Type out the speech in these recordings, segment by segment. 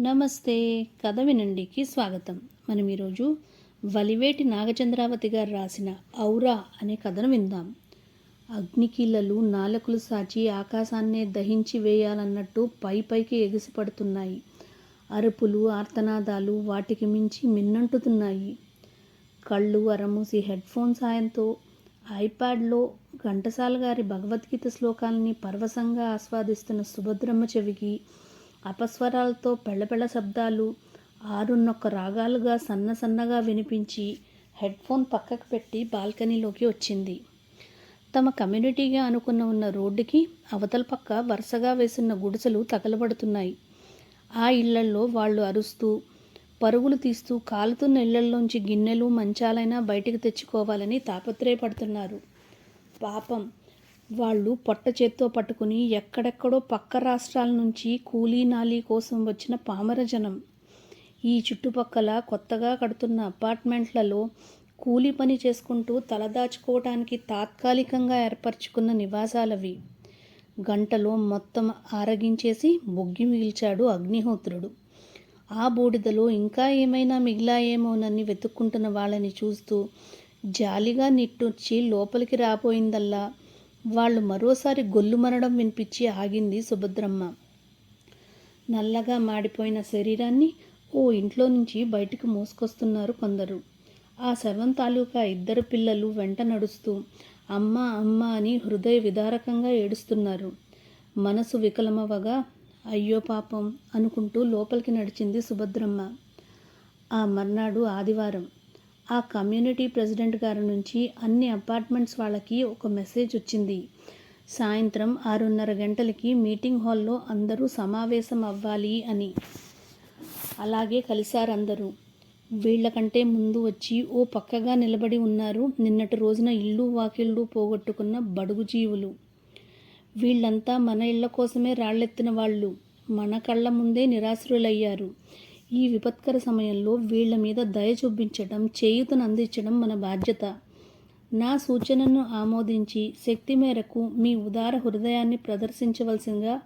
నమస్తే. కథ వినండికి స్వాగతం. మనం ఈరోజు వలివేటి నాగచంద్రావతి గారు రాసిన ఔరా అనే కథను విందాం. అగ్నికీలలు నాలకులు సాచి ఆకాశాన్నే దహించి వేయాలన్నట్టు పై పైకి ఎగిసిపడుతున్నాయి. అరుపులు ఆర్తనాదాలు వాటికి మించి మిన్నంటుతున్నాయి. కళ్ళు అరమూసి హెడ్ ఫోన్ సాయంతో ఐప్యాడ్లో ఘంటసాల గారి భగవద్గీత శ్లోకాలని పరవశంగా ఆస్వాదిస్తున్న సుభద్రమ్మ చెవికి అపస్వరాలతో పెళ్ళపెళ్ళ శబ్దాలు ఆరున్నొక్క రాగాలుగా సన్న సన్నగా వినిపించి హెడ్ ఫోన్ పక్కకు పెట్టి బాల్కనీలోకి వచ్చింది. తమ కమ్యూనిటీగా అనుకున్న ఉన్న రోడ్డుకి అవతల పక్క వరుసగా వేసిన గుడిసెలు తగలబడుతున్నాయి. ఆ ఇళ్ళల్లో వాళ్ళు అరుస్తూ పరుగులు తీస్తూ కాలుతున్న ఇళ్ళల్లోంచి గిన్నెలు మంచాలైనా బయటికి తెచ్చుకోవాలని తాపత్రయపడుతున్నారు. పాపం వాళ్ళు పొట్ట చేత్తో పట్టుకుని ఎక్కడెక్కడో పక్క రాష్ట్రాల నుంచి కూలీ నాలీ కోసం వచ్చిన పామర జనం. ఈ చుట్టుపక్కల కొత్తగా కడుతున్న అపార్ట్మెంట్లలో కూలీ పని చేసుకుంటూ తలదాచుకోవటానికి తాత్కాలికంగా ఏర్పరచుకున్న నివాసాలవి. గంటలో మొత్తం ఆరగించేసి బొగ్గి మిగిల్చాడు అగ్నిహోత్రుడు. ఆ బూడిదలో ఇంకా ఏమైనా మిగిలాయేమోనని వెతుక్కుంటున్న వాళ్ళని చూస్తూ జాలిగా నిట్టొచ్చి లోపలికి రాబోయిందల్లా వాళ్ళు మరోసారి గొల్లుమనడం వినిపించి ఆగింది సుభద్రమ్మ. నల్లగా మాడిపోయిన శరీరాన్ని ఓ ఇంట్లో నుంచి బయటికి మోసుకొస్తున్నారు కొందరు. ఆ శవం తాలూకా ఇద్దరు పిల్లలు వెంట నడుస్తూ అమ్మ అమ్మ అని హృదయ విదారకంగా ఏడుస్తున్నారు. మనసు వికలమవగా అయ్యో పాపం అనుకుంటూ లోపలికి నడిచింది సుభద్రమ్మ. ఆ మర్నాడు ఆదివారం. ఆ కమ్యూనిటీ ప్రెసిడెంట్ గారి నుంచి అన్ని అపార్ట్మెంట్స్ వాళ్ళకి ఒక మెసేజ్ వచ్చింది. సాయంత్రం ఆరున్నర గంటలకి మీటింగ్ హాల్లో అందరూ సమావేశం అవ్వాలి అని. అలాగే కలిశారు అందరూ. వీళ్ళకంటే ముందు వచ్చి ఓ పక్కగా నిలబడి ఉన్నారు. నిన్నటి రోజున ఇల్లు వాకిళ్ళు పోగొట్టుకున్న బడుగు జీవులు. వీళ్ళంతా మన ఇళ్ళ కోసమే రాళ్ళెత్తిన వాళ్ళు. మన కళ్ళ ముందే నిరాశ్రులయ్యారు. ఈ విపత్కర సమయంలో వీళ్ళ మీద దయ చూపించడం చేయుతను అందించడం మన బాధ్యత. నా సూచనను ఆమోదించి శక్తి మేరకు మీ ఉదార హృదయాన్ని ప్రదర్శించవలసిందిగా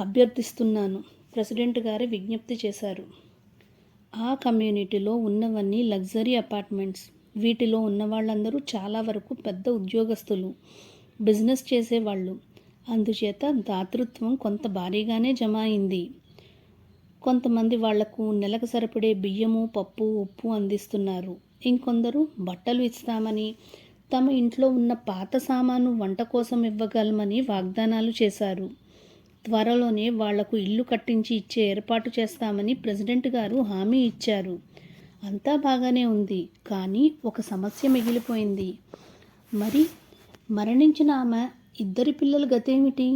అభ్యర్థిస్తున్నాను ప్రెసిడెంట్ గారు విజ్ఞప్తి చేశారు. ఆ కమ్యూనిటీలో ఉన్నవన్నీ లగ్జరీ అపార్ట్మెంట్స్. వీటిలో ఉన్న వాళ్ళందరూ చాలా వరకు పెద్ద ఉద్యోగస్తులు బిజినెస్ చేసేవాళ్ళు. అందుచేత దాతృత్వం కొంత భారీగానే జమ అయింది. కొంతమంది వాళ్ళకు నెలకు సరిపడే బియ్యము పప్పు ఉప్పు అందిస్తున్నారు. ఇంకొందరు బట్టలు ఇస్తామని తమ ఇంట్లో ఉన్న పాత సామాను వంట కోసం ఇవ్వగలమని వాగ్దానాలు చేశారు. త్వరలోనే వాళ్ళకు ఇల్లు కట్టించి ఇచ్చే ఏర్పాటు చేస్తామని ప్రెసిడెంట్ గారు హామీ ఇచ్చారు. అంతా బాగానే ఉంది కానీ ఒక సమస్య మిగిలిపోయింది. మరి మరణించిన ఆమె ఇద్దరి పిల్లల గతేమిటి?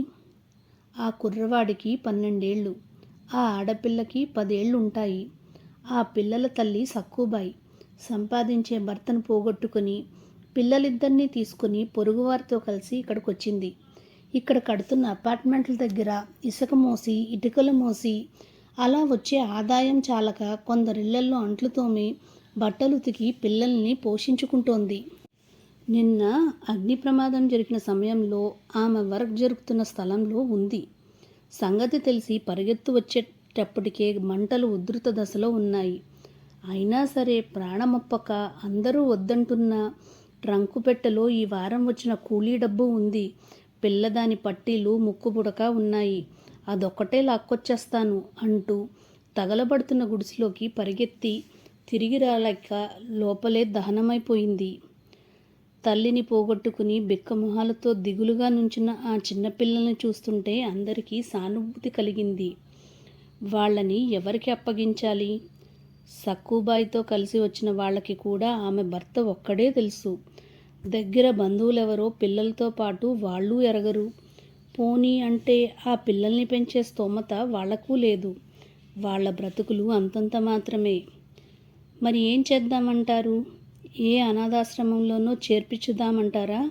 ఆ కుర్రవాడికి పన్నెండేళ్ళు ఆ ఆడపిల్లకి పదేళ్ళు ఉంటాయి ఆ పిల్లల తల్లి సక్కుబాయి. సంపాదించే భర్తను పోగొట్టుకుని పిల్లలిద్దరినీ తీసుకుని పొరుగువారితో కలిసి ఇక్కడికి వచ్చింది ఇక్కడ కడుతున్న అపార్ట్మెంట్ల దగ్గర ఇసుక మోసి ఇటుకలు మోసి అలా వచ్చే ఆదాయం చాలక కొందరిళ్ళల్లో అంట్లు తోమి బట్టలు ఉతికి పిల్లల్ని పోషించుకుంటోంది. నిన్న అగ్ని ప్రమాదం జరిగిన సమయంలో ఆమె వర్క్ జరుగుతున్న స్థలంలో ఉంది. సంగతి తెలిసి పరిగెత్తు వచ్చేటప్పటికే మంటలు ఉధృత దశలో ఉన్నాయి. అయినా సరే ప్రాణమొప్పక అందరూ వద్దంటున్న ట్రంకు పెట్టెలో ఈ వారం వచ్చిన కూలీ డబ్బు ఉంది. పిల్లదాని పట్టీలు ముక్కు పుడక ఉన్నాయి. అదొక్కటే లాక్కొచ్చేస్తాను అంటూ తగలబడుతున్న గుడిసెలోకి పరిగెత్తి తిరిగి రాలేక లోపలే దహనమైపోయింది. తల్లిని పోగొట్టుకుని బిక్కమొహాలతో దిగులుగా నుంచిన ఆ చిన్నపిల్లల్ని చూస్తుంటే అందరికీ సానుభూతి కలిగింది. వాళ్ళని ఎవరికి అప్పగించాలి? సక్కుబాయితో కలిసి వచ్చిన వాళ్ళకి కూడా ఆమె భర్త ఒక్కడే తెలుసు. దగ్గర బంధువులెవరో పిల్లలతో పాటు వాళ్ళు ఎరగరు. పోనీ అంటే ఆ పిల్లల్ని పెంచే స్తోమత వాళ్ళకు లేదు. వాళ్ళ బ్రతుకులు అంతంత మాత్రమే. మరి ఏం చేద్దామంటారు? ఏ అనాథాశ్రమంలోనో చేర్పించుదామంటారా?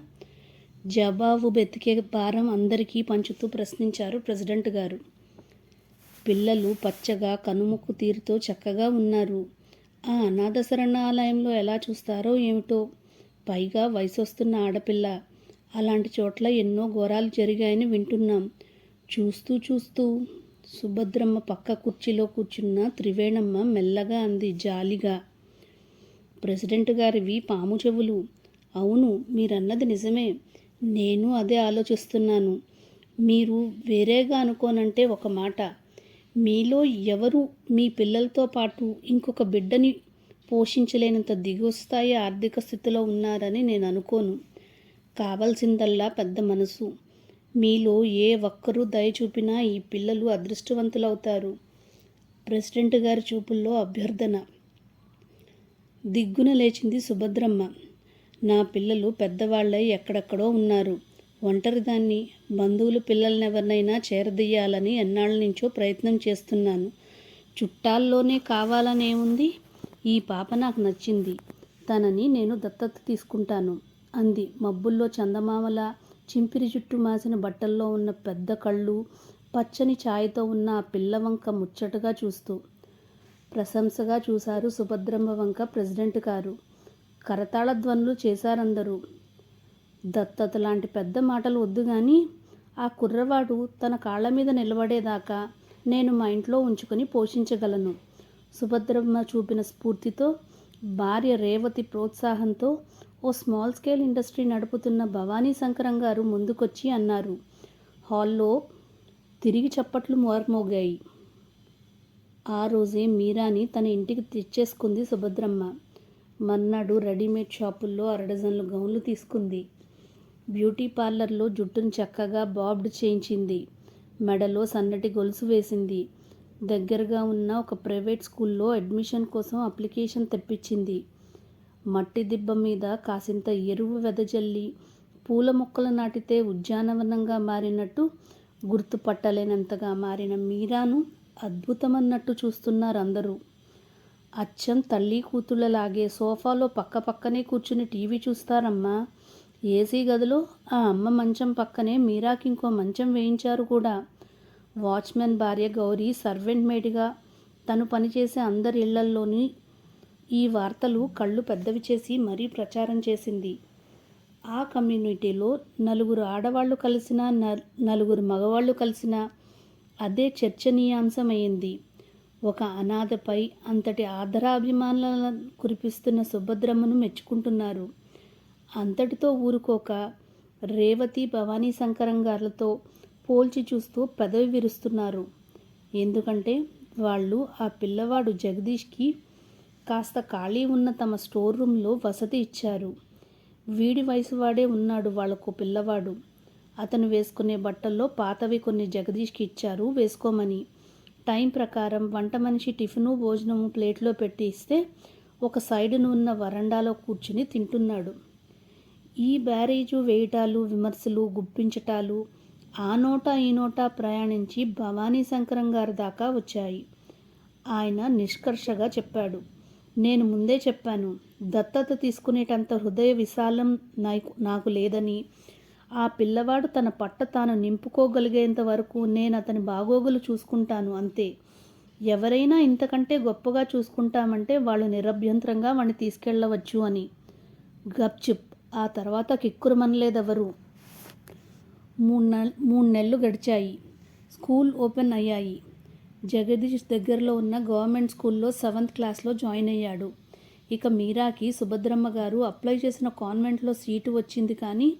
జవాబు బెతికే భారం అందరికీ పంచుతూ ప్రశ్నించారు ప్రెసిడెంట్ గారు. పిల్లలు పచ్చగా కనుముక్కు తీరుతో చక్కగా ఉన్నారు. ఆ అనాథ శరణాలయంలో ఎలా చూస్తారో ఏమిటో? పైగా వయసు వస్తున్న ఆడపిల్ల. అలాంటి చోట్ల ఎన్నో ఘోరాలు జరిగాయని వింటున్నాం. చూస్తూ చూస్తూ సుభద్రమ్మ పక్క కుర్చీలో కూర్చున్న త్రివేణమ్మ మెల్లగా అంది జాలిగా. ప్రెసిడెంట్ గారివి పాము చెవులు. అవును మీరన్నది నిజమే. నేను అదే ఆలోచిస్తున్నాను. మీరు వేరేగా అనుకోనంటే ఒక మాట. మీలో ఎవరు మీ పిల్లలతో పాటు ఇంకొక బిడ్డని పోషించలేనంత దిగువస్థాయి ఆర్థిక స్థితిలో ఉన్నారని నేను అనుకోను. కావాల్సిందల్లా పెద్ద మనసు. మీలో ఏ ఒక్కరూ దయ చూపినా ఈ పిల్లలు అదృష్టవంతులవుతారు. ప్రెసిడెంట్ గారి చూపుల్లో అభ్యర్థన. దిగ్గున లేచింది సుభద్రమ్మ. నా పిల్లలు పెద్దవాళ్ళై ఎక్కడెక్కడో ఉన్నారు. ఒంటరిదాన్ని బంధువులు పిల్లలనెవరినైనా చేరదీయాలని ఎన్నాళ్ళ నుంచో ప్రయత్నం చేస్తున్నాను. చుట్టాల్లోనే కావాలనే ఉంది ఈ పాప నాకు నచ్చింది. తనని నేను దత్తత తీసుకుంటాను అంది మబ్బుల్లో చందమామల చింపిరి జుట్టు మాసిన బట్టల్లో ఉన్న పెద్ద కళ్ళు పచ్చని ఛాయతో ఉన్న ఆ పిల్లవంక ముచ్చటగా చూస్తూ. ప్రశంసగా చూశారు సుభద్రమ్మ వంక ప్రెసిడెంట్ గారు. కరతాళ ధ్వనులు చేశారందరూ. దత్తత లాంటి పెద్ద మాటలు వద్దు కానీ ఆ కుర్రవాడు తన కాళ్ళ మీద నిలబడేదాకా నేను మా ఇంట్లో ఉంచుకొని పోషించగలను. సుభద్రమ్మ చూపిన స్ఫూర్తితో భార్య రేవతి ప్రోత్సాహంతో ఓ స్మాల్ స్కేల్ ఇండస్ట్రీ నడుపుతున్న భవానీ శంకరం గారు ముందుకొచ్చి అన్నారు. హాల్లో తిరిగి చప్పట్లు మోర్మోగాయి. ఆ రోజే మీరాని తన ఇంటికి తెచ్చేసుకుంది సుభద్రమ్మ. మర్నాడు రెడీమేడ్ షాపుల్లో అరడజన్లు గౌన్లు తీసుకుంది. బ్యూటీ పార్లర్లో జుట్టును చక్కగా బాబ్డ్ చేయించింది. మెడలో సన్నటి గొలుసు వేసింది. దగ్గరగా ఉన్న ఒక ప్రైవేట్ స్కూల్లో అడ్మిషన్ కోసం అప్లికేషన్ తెప్పించింది. మట్టి దిబ్బ మీద కాసింత ఎరువు వెదజల్లి పూల మొక్కలు నాటితే ఉద్యానవనంగా మారినట్టు గుర్తుపట్టలేనంతగా మారిన మీరాను అద్భుతమన్నట్టు చూస్తున్నారు అందరూ అచ్చం తల్లి కూతుళ్ళలాగే సోఫాలో పక్క పక్కనే కూర్చుని టీవీ చూస్తారమ్మా. ఏసీ గదిలో ఆ అమ్మ మంచం పక్కనే మీరాకి ఇంకో మంచం వేయించారు కూడా. వాచ్మెన్ భార్య గౌరీ సర్వెంట్ మేడ్గా తను పనిచేసే అందరి ఇళ్ళల్లోని ఈ వార్తలు కళ్ళు పెద్దవి చేసి మరీ ప్రచారం చేసింది. ఆ కమ్యూనిటీలో నలుగురు ఆడవాళ్ళు కలిసిన నలుగురు మగవాళ్ళు కలిసిన అదే చర్చనీయాంశమైంది ఒక అనాథపై అంతటి ఆదరాభిమానాలను కురిపిస్తున్న సుభద్రమ్మను మెచ్చుకుంటున్నారు. అంతటితో ఊరుకోక రేవతి భవానీ శంకరం గారులతో పోల్చి చూస్తూ పెదవి విరుస్తున్నారు. ఎందుకంటే వాళ్ళు ఆ పిల్లవాడు జగదీష్కి కాస్త ఖాళీ ఉన్న తమ స్టోర్ రూమ్లో వసతి ఇచ్చారు. వీడి వయసు వాడే ఉన్నాడు వాళ్ళకు పిల్లవాడు. అతను వేసుకునే బట్టల్లో పాతవి కొన్ని జగదీష్కి ఇచ్చారు వేసుకోమని. టైం ప్రకారం వంట మనిషి టిఫిను భోజనము ప్లేట్లో పెట్టి ఇస్తే ఒక సైడును ఉన్న వరండాలో కూర్చుని తింటున్నాడు. ఈ బ్యారేజు వేయటాలు విమర్శలు గుప్పించటాలు ఆ నోట ఈ నోట ప్రయాణించి భవానీ శంకరం గారి దాకా వచ్చాయి. ఆయన నిష్కర్షగా చెప్పాడు నేను ముందే చెప్పాను దత్తత తీసుకునేటంత హృదయ విశాలం నాకు నాకు లేదని. ఆ పిల్లవాడు తన పట్ట తాను నింపుకోగలిగేంత వరకు నేను అతని బాగోగులు చూసుకుంటాను అంతే. ఎవరైనా ఇంతకంటే గొప్పగా చూసుకుంటామంటే వాళ్ళు నిరభ్యంతరంగా వాడిని తీసుకెళ్ళవచ్చు అని. గప్చిప్ ఆ తర్వాత కిక్కురమనలేదెవరు మూడు నెల మూడు నెలలు గడిచాయి. స్కూల్ ఓపెన్ అయ్యాయి. జగదీష్ దగ్గరలో ఉన్న గవర్నమెంట్ స్కూల్లో సెవెంత్ క్లాస్లో జాయిన్ అయ్యాడు. ఇక మీరాకి సుభద్రమ్మ గారు అప్లై చేసిన కాన్వెంట్లో సీటు వచ్చింది కానీ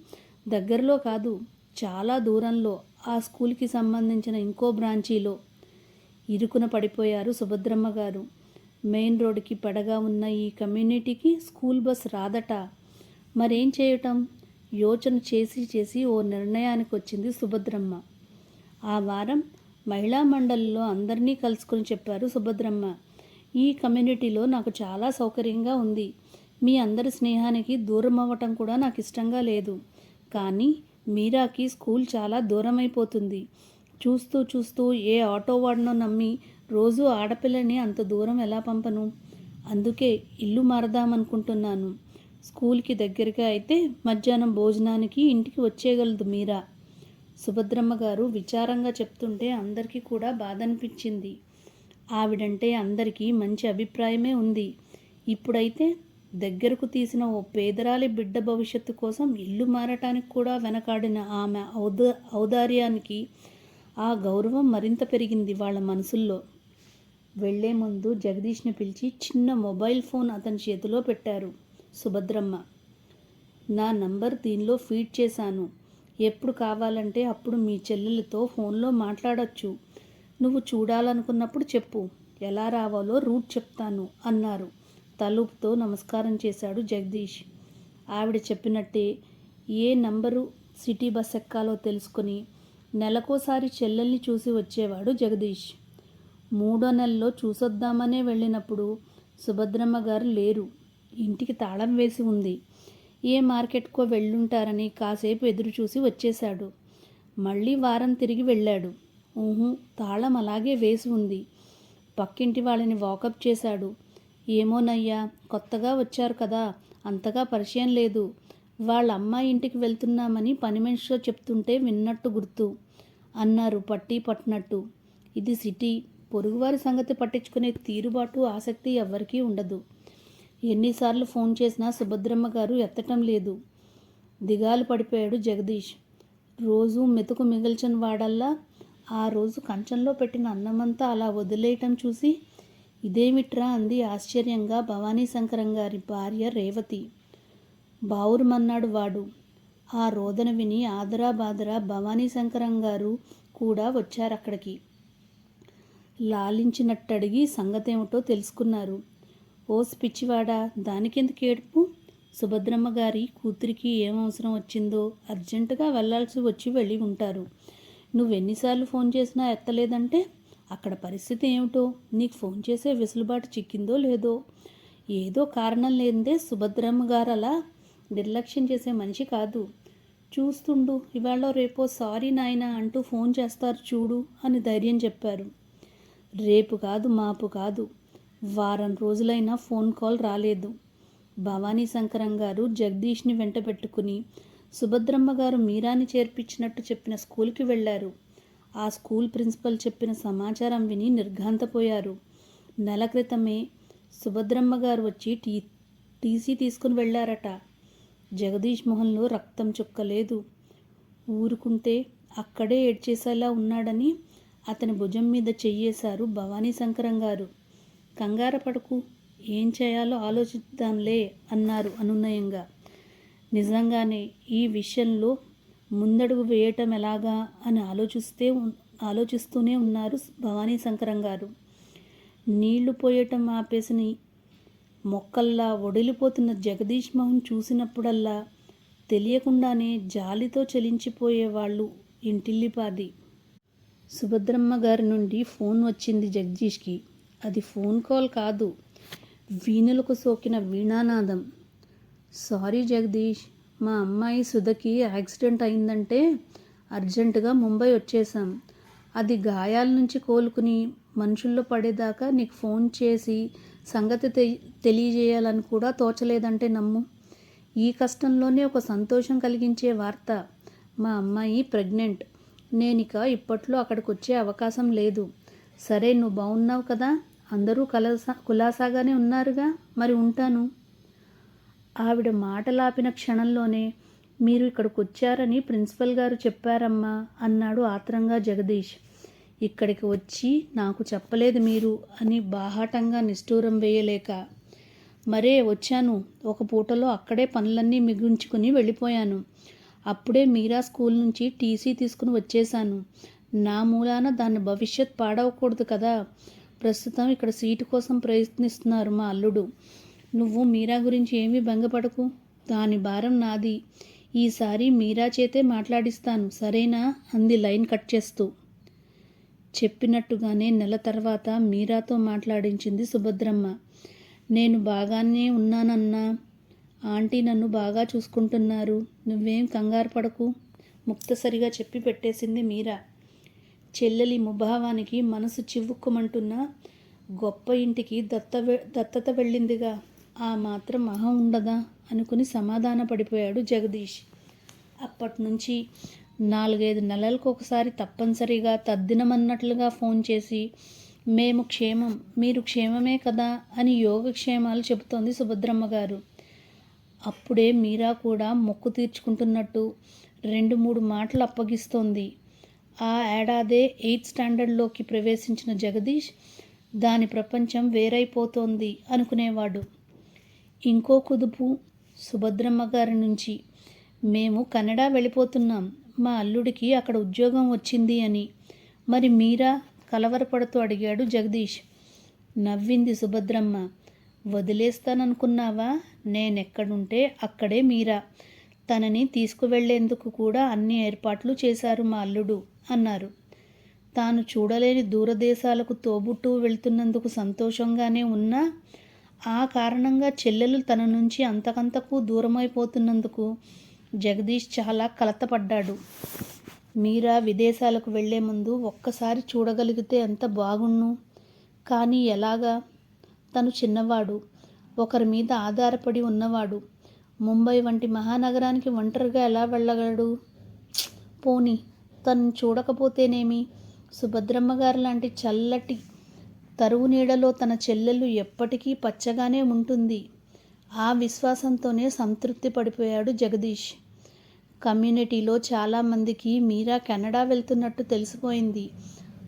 దగ్గరలో కాదు చాలా దూరంలో ఆ స్కూల్కి సంబంధించిన ఇంకో బ్రాంచీలో. ఇరుకున పడిపోయారు సుభద్రమ్మ గారు. మెయిన్ రోడ్డుకి పడగా ఉన్న ఈ కమ్యూనిటీకి స్కూల్ బస్ రాదట. మరేం చేయటం? యోచన చేసి చేసి ఓ నిర్ణయానికి వచ్చింది సుభద్రమ్మ. ఆ వారం మహిళా మండలిలో అందరినీ కలుసుకుని చెప్పారు సుభద్రమ్మ. ఈ కమ్యూనిటీలో నాకు చాలా సౌకర్యంగా ఉంది. మీ అందరి స్నేహానికి దూరం అవ్వటం కూడా నాకు ఇష్టంగా లేదు. కానీ మీరాకి స్కూల్ చాలా దూరం అయిపోతుంది చూస్తూ చూస్తూ ఏ ఆటో వాడినో నమ్మి రోజు ఆడపిల్లని అంత దూరం ఎలా పంపను? అందుకే ఇల్లు మారదామనుకుంటున్నాను. స్కూల్కి దగ్గరగా అయితే మధ్యాహ్నం భోజనానికి ఇంటికి వచ్చేయగలదు మీరా? సుభద్రమ్మ గారు విచారంగా చెప్తుంటే అందరికీ కూడా బాధ అనిపించింది ఆవిడంటే అందరికీ మంచి అభిప్రాయమే ఉంది. ఇప్పుడైతే దగ్గరకు తీసిన ఓ పేదరాలి బిడ్డ భవిష్యత్తు కోసం ఇల్లు మారటానికి కూడా వెనకాడిన ఆమె ఔద ఔదార్యానికి ఆ గౌరవం మరింత పెరిగింది వాళ్ళ మనసుల్లో. వెళ్ళే ముందు జగదీష్ని పిలిచి చిన్న మొబైల్ ఫోన్ అతని చేతిలో పెట్టారు. సుభద్రమ్మ నా నంబర్ దీనిలో ఫీడ్ చేశాను. ఎప్పుడు కావాలంటే అప్పుడు మీ చెల్లెలతో ఫోన్లో మాట్లాడొచ్చు. నువ్వు చూడాలనుకున్నప్పుడు చెప్పు. ఎలా రావాలో రూట్ చెప్తాను అన్నారు. తలుపుతో నమస్కారం చేశాడు జగదీష్. ఆవిడ చెప్పినట్టే ఏ నంబరు సిటీ బస్ ఎక్కాలో తెలుసుకుని నెలకోసారి చెల్లెల్ని చూసి వచ్చేవాడు జగదీష్. మూడో నెలలో చూసొద్దామనే వెళ్ళినప్పుడు సుభద్రమ్మ గారు లేరు. ఇంటికి తాళం వేసి ఉంది. ఏ మార్కెట్కో వెళ్ళుంటారని కాసేపు ఎదురు చూసి వచ్చేశాడు. మళ్ళీ వారం తిరిగి వెళ్ళాడు. ఊహు తాళం అలాగే వేసి ఉంది. పక్కింటి వాళ్ళని వాకప్ చేశాడు. ఏమోనయ్యా కొత్తగా వచ్చారు కదా అంతగా పరిచయం లేదు. వాళ్ళ అమ్మాయి ఇంటికి వెళ్తున్నామని పని మనిషిలో చెప్తుంటే విన్నట్టు గుర్తు. అన్నారు పట్టి పట్టినట్టు. ఇది సిటీ పొరుగువారి సంగతి పట్టించుకునే తీరుబాటు ఆసక్తి ఎవ్వరికీ ఉండదు. ఎన్నిసార్లు ఫోన్ చేసినా సుభద్రమ్మ గారు ఎత్తటం లేదు. దిగాలు పడిపోయాడు జగదీష్. రోజు మెతుకు మిగిల్చిన వాడల్లా ఆ రోజు కంచంలో పెట్టిన అన్నమంతా అలా వదిలేయటం చూసి ఇదేమిట్రా అంది ఆశ్చర్యంగా భవానీశంకరం గారి భార్య రేవతి. బావురుమన్నాడు వాడు. ఆ రోదన విని ఆదరా బాదరా భవానీ శంకరం గారు కూడా వచ్చారు అక్కడికి లాలించినట్టడిగి సంగతేమిటో తెలుసుకున్నారు. ఓస్ పిచ్చివాడా దానికెందుకు ఏడుపు? సుభద్రమ్మ గారి కూతురికి ఏం అవసరం వచ్చిందో అర్జెంటుగా వెళ్ళాల్సి వచ్చి వెళ్ళి ఉంటారు. నువ్వెన్నిసార్లు ఫోన్ చేసినా ఎత్తలేదంటే? అక్కడ పరిస్థితి ఏమిటో? నీకు ఫోన్ చేసే వెసులుబాటు చిక్కిందో లేదో? ఏదో కారణం లేనిదే సుభద్రమ్మ గారు అలా నిర్లక్ష్యం చేసే మనిషి కాదు. చూస్తుండు ఇవాళ రేపో సారీ నాయనా అంటూ ఫోన్ చేస్తారు చూడు అని ధైర్యం చెప్పారు. రేపు కాదు మాపు కాదు. వారం రోజులైనా ఫోన్ కాల్ రాలేదు. భవానీ శంకరం గారు జగదీష్ని వెంట పెట్టుకుని సుభద్రమ్మ గారు మీరాని చేర్పించినట్టు చెప్పిన స్కూల్కి వెళ్ళారు. ఆ స్కూల్ ప్రిన్సిపల్ చెప్పిన సమాచారం విని నిర్ఘాంతపోయారు. నెల క్రితమే సుభద్రమ్మ గారు వచ్చి టీ టీసీ తీసుకుని వెళ్ళారట. జగదీష్ మొహంలో రక్తం చుక్కలేదు. ఊరుకుంటే అక్కడే ఏడ్చేసేలా ఉన్నాడని అతని భుజం మీద చెయ్యేశారు భవానీ శంకరం గారు. కంగార పడకు ఏం చేయాలో ఆలోచిద్దాంలే అన్నారు అనునయంగా. నిజంగానే ఈ విషయంలో ముందడుగు వేయటం ఎలాగా అని ఆలోచిస్తే ఆలోచిస్తూనే ఉన్నారు భవానీ శంకరం గారు. నీళ్ళు పోయటం ఆపేసిన మొక్కల్లా ఒడిలిపోతున్న జగదీష్ మోహన్ చూసినప్పుడల్లా తెలియకుండానే జాలితో చలించిపోయేవాళ్ళు ఇంటిల్లిపాది. సుభద్రమ్మ గారి నుండి ఫోన్ వచ్చింది జగదీష్కి. అది ఫోన్ కాల్ కాదు వీణులకు సోకిన వీణానాదం. సారీ జగదీష్ మా అమ్మాయి సుధకి యాక్సిడెంట్ అయిందంటే అర్జెంటుగా ముంబై వచ్చేసాం అది గాయాల నుంచి కోలుకుని మనుషుల్లో పడేదాకా నీకు ఫోన్ చేసి సంగతి తె తెలియజేయాలని కూడా తోచలేదంటే నమ్ము. ఈ కష్టంలోనే ఒక సంతోషం కలిగించే వార్త. మా అమ్మాయి ప్రెగ్నెంట్. నేనిక ఇప్పట్లో అక్కడికి వచ్చే అవకాశం లేదు. సరే నువ్వు బాగున్నావు కదా? అందరూ కలసా కులాసాగానే ఉన్నారుగా? మరి ఉంటాను. ఆవిడ మాటలాపిన క్షణంలోనే మీరు ఇక్కడికి వచ్చారని ప్రిన్సిపల్ గారు చెప్పారమ్మా అన్నాడు ఆత్రంగా జగదీష్. ఇక్కడికి వచ్చి నాకు చెప్పలేదు మీరు అని బాహాటంగా నిష్ఠూరం వేయలేక మరే వచ్చాను. ఒక పూటలో అక్కడే పనులన్నీ మిగుంచుకుని వెళ్ళిపోయాను. అప్పుడే మీరా స్కూల్ నుంచి టీసీ తీసుకుని వచ్చేసాను నా మూలాన దాని భవిష్యత్ పాడవకూడదు కదా. ప్రస్తుతం ఇక్కడ సీటు కోసం ప్రయత్నిస్తున్నారు మా అల్లుడు. నువ్వు మీరా గురించి ఏమీ భంగపడకు. దాని భారం నాది. ఈసారి మీరా చేతే మాట్లాడిస్తాను సరేనా? అంది లైన్ కట్ చేస్తూ. చెప్పినట్టుగానే నెల తర్వాత మీరాతో మాట్లాడించింది సుభద్రమ్మ. నేను బాగానే ఉన్నానన్నా. ఆంటీ నన్ను బాగా చూసుకుంటున్నారు. నువ్వేం కంగారు పడకు. ముక్తసరిగా చెప్పి పెట్టేసింది మీరా. చెల్లెలి ముభావానికి మనసు చివుక్కుమంటున్న గొప్ప ఇంటికి దత్త వె- దత్తత వెళ్ళిందిగా. ఆ మాత్రం అహం ఉండదా అనుకుని సమాధాన పడిపోయాడు జగదీష్. అప్పటి నుంచి నాలుగైదు నెలలకు ఒకసారి తప్పనిసరిగా తద్దినమన్నట్లుగా ఫోన్ చేసి మేము క్షేమం మీరు క్షేమమే కదా అని యోగక్షేమాలు చెబుతోంది సుభద్రమ్మ గారు. అప్పుడే మీరా కూడా మొక్కు తీర్చుకుంటున్నట్టు రెండు మూడు మాటలు అప్పగిస్తోంది. ఆ ఏడాదే ఎయిత్ స్టాండర్డ్లోకి ప్రవేశించిన జగదీష్ దాని ప్రపంచం వేరైపోతోంది అనుకునేవాడు. ఇంకో కుదుపు. సుభద్రమ్మ గారి నుంచి. మేము కన్నడ వెళ్ళిపోతున్నాం. మా అల్లుడికి అక్కడ ఉద్యోగం వచ్చింది అని. మరి మీరా? కలవరపడుతూ అడిగాడు జగదీష్. నవ్వింది సుభద్రమ్మ. వదిలేస్తాననుకున్నావా? నేనెక్కడుంటే అక్కడే మీరా. తనని తీసుకువెళ్ళేందుకు కూడా అన్ని ఏర్పాట్లు చేశారు మా అల్లుడు అన్నారు. తాను చూడలేని దూరదేశాలకు తోబుట్టు వెళ్తున్నందుకు సంతోషంగానే ఉన్నా? ఆ కారణంగా చెల్లెలు తన నుంచి అంతకంతకు దూరమైపోతున్నందుకు జగదీష్ చాలా కలతపడ్డాడు. మీరా విదేశాలకు వెళ్ళే ముందు ఒక్కసారి చూడగలిగితే ఎంత బాగున్ను? కానీ ఎలాగా? తను చిన్నవాడు ఒకరి మీద ఆధారపడి ఉన్నవాడు. ముంబై వంటి మహానగరానికి ఒంటరిగా ఎలా వెళ్ళగలడు? పోని తను చూడకపోతేనేమి? సుభద్రమ్మ గారు లాంటి చల్లటి తరువు నీడలో తన చెల్లెలు ఎప్పటికీ పచ్చగానే ఉంటుంది. ఆ విశ్వాసంతోనే సంతృప్తి పడిపోయాడు జగదీష్. కమ్యూనిటీలో చాలామందికి మీరా కెనడా వెళ్తున్నట్టు తెలిసిపోయింది.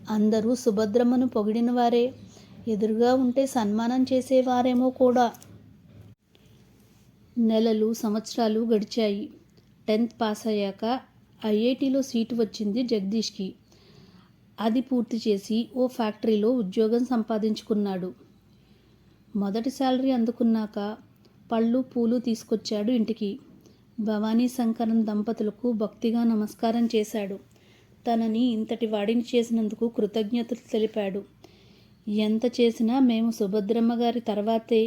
అందరూ సుభద్రమ్మను పొగిడిన వారే. ఎదురుగా ఉంటే సన్మానం చేసేవారేమో కూడా. నెలలు సంవత్సరాలు గడిచాయి. టెన్త్ పాస్ అయ్యాక ఐఐటిలో సీటు వచ్చింది జగదీష్కి. అది పూర్తి చేసి ఓ ఫ్యాక్టరీలో ఉద్యోగం సంపాదించుకున్నాడు. మొదటి శాలరీ అందుకున్నాక పళ్ళు పూలు తీసుకొచ్చాడు ఇంటికి. భవానీ శంకరన్ దంపతులకు భక్తిగా నమస్కారం చేశాడు. తనని ఇంతటి వాడిని చేసినందుకు కృతజ్ఞతలు తెలిపాడు. ఎంత చేసినా మేము సుభద్రమ్మ గారి తర్వాతే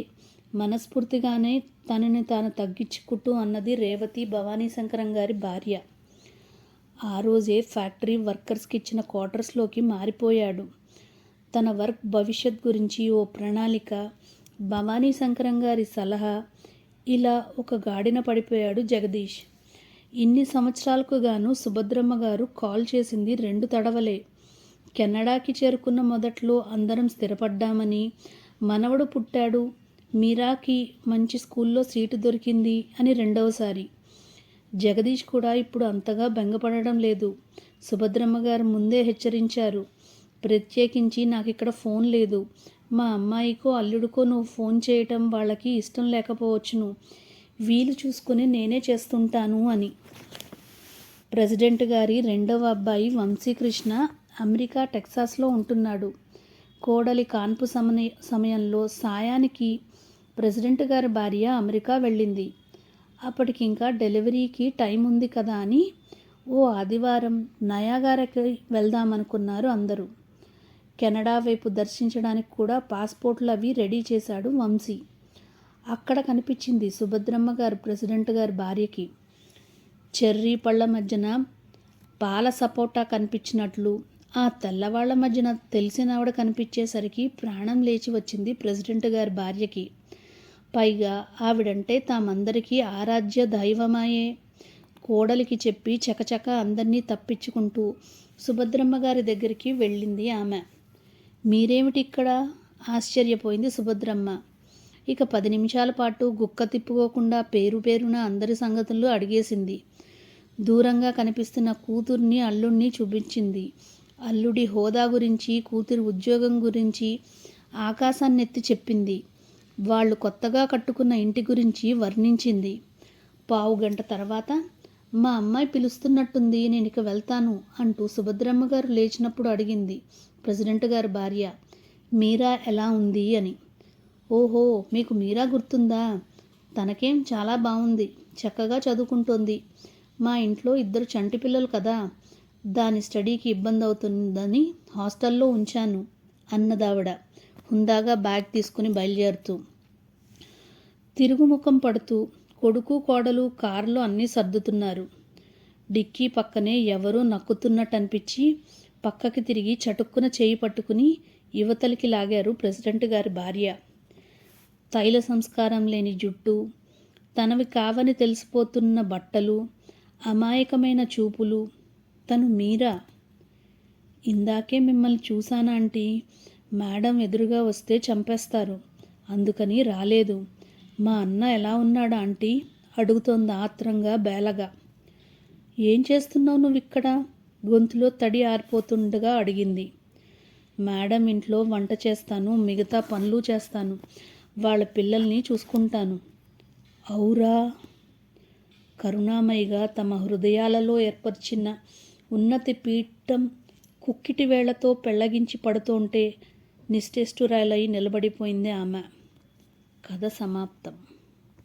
మనస్ఫూర్తిగానే తనని తాను తగ్గించుకుంటూ అన్నది రేవతి భవానీ శంకరం గారి భార్య. ఆ రోజే ఫ్యాక్టరీ వర్కర్స్కి ఇచ్చిన క్వార్టర్స్లోకి మారిపోయాడు. తన వర్క్ భవిష్యత్ గురించి ఓ ప్రణాళిక భవానీ శంకరం గారి సలహా ఇలా ఒక గాడిన పడిపోయాడు జగదీష్. ఇన్ని సంవత్సరాలకు గాను సుభద్రమ్మ గారు కాల్ చేసింది రెండు తడవలే. కెనడాకి చేరుకున్న మొదట్లో అందరం స్థిరపడ్డామని మనవడు పుట్టాడు మీరాకి మంచి స్కూల్లో సీటు దొరికింది అని రెండవసారి. జగదీష్ కూడా ఇప్పుడు అంతగా బెంగపడడం లేదు. సుభద్రమ్మ గారు ముందే హెచ్చరించారు. ప్రత్యేకించి నాకు ఇక్కడ ఫోన్ లేదు. మా అమ్మాయికో అల్లుడికో నువ్వు ఫోన్ చేయటం వాళ్ళకి ఇష్టం లేకపోవచ్చును. వీలు చూసుకుని నేనే చేస్తుంటాను అని. ప్రెసిడెంట్ గారి రెండవ అబ్బాయి వంశీకృష్ణ అమెరికా టెక్సాస్లో ఉంటున్నాడు. కోడలి కాన్పు సమయ సమయంలో సాయానికి ప్రెసిడెంట్ గారి భార్య అమెరికా వెళ్ళింది. అప్పటికి ఇంకా డెలివరీకి టైం ఉంది కదా అని ఓ ఆదివారం నయాగారకి వెళ్దామనుకున్నారు అందరూ. కెనడా వైపు దర్శించడానికి కూడా పాస్పోర్ట్లు అవి రెడీ చేశాడు వంశీ. అక్కడ కనిపించింది సుభద్రమ్మ గారు ప్రెసిడెంట్ గారి భార్యకి. చెర్రీ పళ్ళ మధ్యన పాల సపోటా కనిపించినట్లు ఆ తెల్లవాళ్ళ మధ్యన తెలిసిన ఆవిడ కనిపించేసరికి ప్రాణం లేచి వచ్చింది ప్రెసిడెంట్ గారి భార్యకి. పైగా ఆవిడంటే తామందరికీ ఆరాధ్య దైవమాయే. కోడలికి చెప్పి చకచక అందరినీ తప్పించుకుంటూ సుభద్రమ్మ గారి దగ్గరికి వెళ్ళింది ఆమె. మీరేమిటి ఇక్కడ ఆశ్చర్యపోయింది సుభద్రమ్మ. ఇక పది నిమిషాల పాటు గుక్క తిప్పుకోకుండా పేరు పేరున అందరి సంగతులు అడిగేసింది. దూరంగా కనిపిస్తున్న కూతుర్ని అల్లుడిని చూపించింది. అల్లుడి హోదా గురించి కూతురి ఉద్యోగం గురించి ఆకాశాన్నెత్తి చెప్పింది. వాళ్ళు కొత్తగా కట్టుకున్న ఇంటి గురించి వర్ణించింది. పావు గంట తర్వాత మా అమ్మాయి పిలుస్తున్నట్టుంది నేను ఇక వెళ్తాను అంటూ సుభద్రమ్మ గారు లేచినప్పుడు అడిగింది ప్రెసిడెంట్ గారి భార్య. మీరా ఎలా ఉంది? అని. ఓహో మీకు మీరా గుర్తుందా? తనకేం చాలా బాగుంది చక్కగా చదువుకుంటోంది. మా ఇంట్లో ఇద్దరు చంటి పిల్లలు కదా దాని స్టడీకి ఇబ్బంది అవుతుందని హాస్టల్లో ఉంచాను అన్నదావిడ. హుందాగా బ్యాగ్ తీసుకుని బయలుదేరుతూ. తిరుగుముఖం పడుతూ కొడుకు కోడలు కారులో అన్నీ సర్దుతున్నారు. డిక్కీ పక్కనే ఎవరో నక్కుతున్నట్టు అనిపించి పక్కకి తిరిగి చటుక్కున చేయి పట్టుకుని యువతలకి లాగారు ప్రెసిడెంట్ గారి భార్య. తైల సంస్కారం లేని జుట్టు తనవి కావని తెలిసిపోతున్న బట్టలు అమాయకమైన చూపులు. తను మీరా? ఇందాకే మిమ్మల్ని చూశానా ఆంటీ? మేడం ఎదురుగా వస్తే చంపేస్తారు. అందుకని రాలేదు. మా అన్న ఎలా ఉన్నాడా ఆంటీ? అడుగుతోంది ఆత్రంగా బేలగా. ఏం చేస్తున్నావు నువ్వు ఇక్కడ గొంతులో తడి ఆరిపోతుండగా అడిగింది. మేడం ఇంట్లో వంట చేస్తాను మిగతా పనులు చేస్తాను. వాళ్ళ పిల్లల్ని చూసుకుంటాను. ఔరా కరుణామయిగా తమ హృదయాలలో ఏర్పరిచిన ఉన్నతి పీఠం కుక్కిటి వేళ్ళతో పెళ్ళగించి పడుతుంటే నిశ్చేష్టురాలై నిలబడిపోయింది ఆమె. కథ సమాప్తం.